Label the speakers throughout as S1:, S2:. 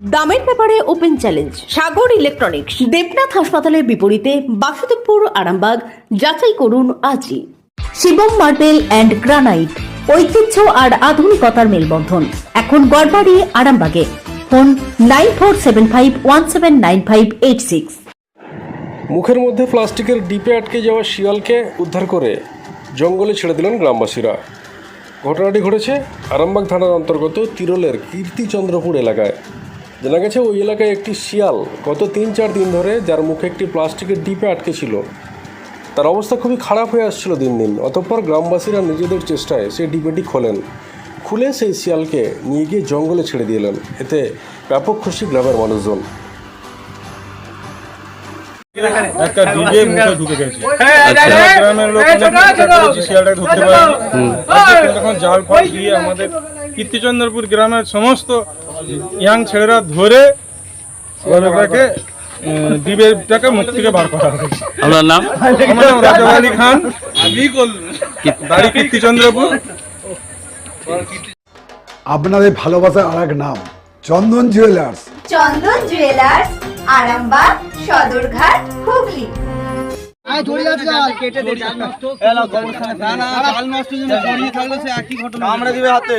S1: দামের ব্যাপারে open challenge, Sagar electronics, Debnath হাসপাতালের বিপরীতে বাসুদেবপুর, আরামবাগ, যাচাই করুন আজই। শিবম মার্বেল অ্যান্ড গ্রানাইট, ঐতিহ্য আর আধুনিকতার মেলবন্ধন। এখন গড়বাড়ি, আরামবাগে। Phone nine four seven five one seven nine five eight six.
S2: মুখের মধ্যে প্লাস্টিকের ডিপে আটকে যাওয়া শিয়ালকে উদ্ধার করে জঙ্গলে ছেড়ে দিলেন গ্রামবাসীরা। ঘটনাটি ঘটেছে আরামবাগ থানার অন্তর্গত তিরলের কীর্তিচন্দ্রপুর এলাকায়। জানা গেছে ওই এলাকায় একটি শিয়াল গত তিন চার দিন ধরে যার মুখে একটি প্লাস্টিকের ডিপে আটকে ছিল। তার অবস্থা খুবই খারাপ হয়ে আসছিল দিন দিন। অতঃপর গ্রামবাসীরা নিজেদের চেষ্টায় সেই ডিপেটি খোলেন। খুলে সেই শিয়ালকে নিয়ে গিয়ে জঙ্গলে ছেড়ে দিলেন এতে ব্যাপক খুশি গ্রামের মানুষজন।
S3: একটা ডিজে মুখে ঢুকে গেছে। আচ্ছা। গ্রামের লোক অনেক চেষ্টা করেছে শিয়ালটাকে ধরতে পারেনি তখন জাল ফাল দিয়ে আমাদের কীর্তিচন্দ্রপুর গ্রামের সমস্ত ইয়াং ছেলেরা ধরে ওটাকে ডিবেটাকে মুখ থেকে বার করা হয়েছে।
S4: আপনার নাম?
S3: আমার নাম রাজা আলী খান। বাড়ি কীর্তিচন্দ্রপুর।
S5: আপনাদের ভালোবাসার আর এক নাম চন্দন জুয়েলার্স।
S6: চন্দন জুয়েলার্স আরামবাগ সদরঘাট হুগলি।
S3: আমরা দিবে হাতে।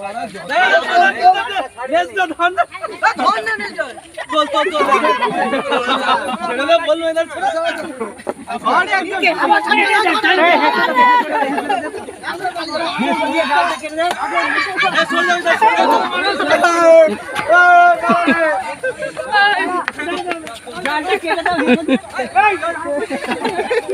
S3: আসারি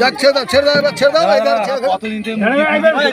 S5: যাচ্ছে দাও ছেড়ে দাও এবার ছেড়ে দাও এবার ছেড়ে দাও।
S7: এই